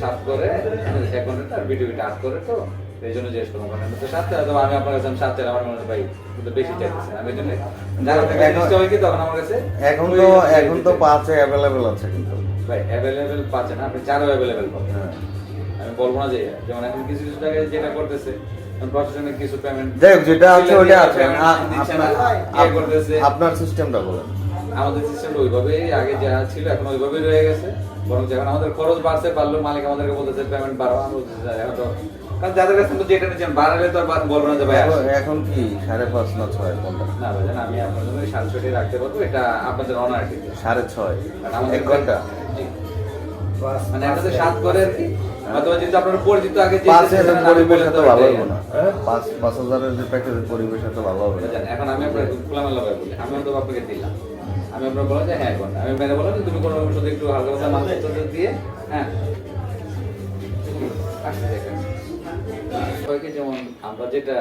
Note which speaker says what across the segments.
Speaker 1: সাত করে ভিডিওটা আট করে তো এই জন্য জিজ্ঞেস করলাম কারণ তো আমি আপনার কাছে আমি সাত চাই আমার মনে ভাই কিন্তু বেশি আমি এই জন্য হয় কি তখন আমার কাছে?
Speaker 2: এখন তো এখন তো পাঁচে অ্যাভেলেবেল আছে কিন্তু।
Speaker 1: ভাই অ্যাভেলেবেল পাচ্ছেন আপনি চারও অ্যাভেলেবেল পাবেন।
Speaker 2: হ্যাঁ।
Speaker 1: আমি বলব না যে যেমন এখন কিছু কিছু জায়গায় যেটা করতেছে প্রশাসনিক কিছু পেমেন্ট
Speaker 2: হোক যেটা আছে ওইটা আছে।
Speaker 1: না।
Speaker 2: আপনার সিস্টেমটা বলেন।
Speaker 1: আমাদের সিস্টেম ওইভাবেই আগে যা ছিল এখন ওইভাবেই রয়ে গেছে। বরং যখন আমাদের খরচ বাড়ছে পারল মালিক আমাদেরকে বলতেছে পেমেন্ট বাড়াও। আমি বলতেছি "স্যার, এখন তো কারণ যাদের কাছে তো যেটা নিচ্ছেন বাড়ালে তো আর বা- বলব না যে ভাই
Speaker 2: এখন- কি? সাড়ে পাঁচ না ছয় কোনটা
Speaker 1: না ভাইজান আমি আপনার জন্য ছয়টায় রাখতে পারব। এটা আপনাদের অনার
Speaker 2: সাড়ে ছয়? এক
Speaker 1: ঘণ্টা। মানে আপনাদের সাত করে আর কি অথবা যেহেতু আপনার পরিচিত আগে যে
Speaker 2: পাঁচ হাজার
Speaker 1: আমি
Speaker 2: পরিবেশ এত ভালো হবে না। পাঁচ পাঁচ হাজারের যে প্যাকেজের পরিবেশ এত ভালো হবে না।
Speaker 1: এখন আমি আপনার খোলামেলা ভাবে বলি। আমি তো আপনাকে দিলাম। আমি আপনার বললাম যে হ্যাঁ ঘণ্টা আমি মেরে বললাম যে তুমি কোনো শুধু একটু হালকা পাতলা মাছ টাছ দিয়ে হ্যাঁ। আসতে দেখেন। সবাইকে যেমন আমরা যেটা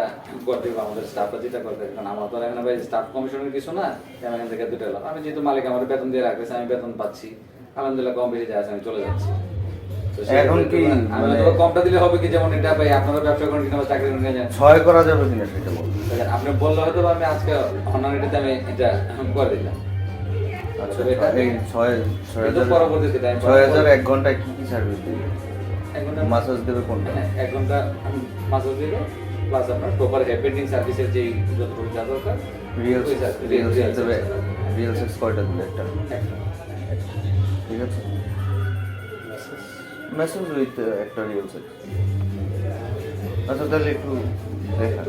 Speaker 1: করতে আমাদের স্টাফরা যেটা করতে কারণ আমার তো এখানে ভাই স্টাফ কমিশনের কিছু না আমি এখান থেকে দুটো এলাম। আমি যেহেতু মালিক আমার বেতন দিয়ে রাখতেছে আমি বেতন পাচ্ছি। আলহামদুলিল্লাহ কম বেশি যায় আছে, আমি চলে যাচ্ছি।
Speaker 2: এখন কি
Speaker 1: আমি
Speaker 2: মানে-
Speaker 1: কমটা দিলে হবে কি যেমন এটা ভাই আপনারা ব্যবসা করেন কিনা চাকরি করেন কিনা
Speaker 2: ছয় করা যাবে কিনা সেটা বলুন
Speaker 1: আপনি বললে হয়তো আমি আজকে অনারিটিতে আমি এটা করে দিলাম।
Speaker 2: আচ্ছা ছয় হাজার
Speaker 1: পরবর্তীতে
Speaker 2: ছয় হাজার এক ঘন্টায় কি কি সার্ভিস দিবে
Speaker 1: এক ঘণ্টা
Speaker 2: মাসাজ দেবে কোনটা?
Speaker 1: হ্যাঁ, এক ঘণ্টা মাসুল দিল প্লাস আপনার প্রপার সার্ভিসের যেই যতটুকু যা দরকার
Speaker 2: রিয়েল সেক্স কয়টা দিলে একটা। ঠিক আছে। মেসেজ উইথ একটা রিয়েল সেক্স আচ্ছা তাহলে একটু দেখা।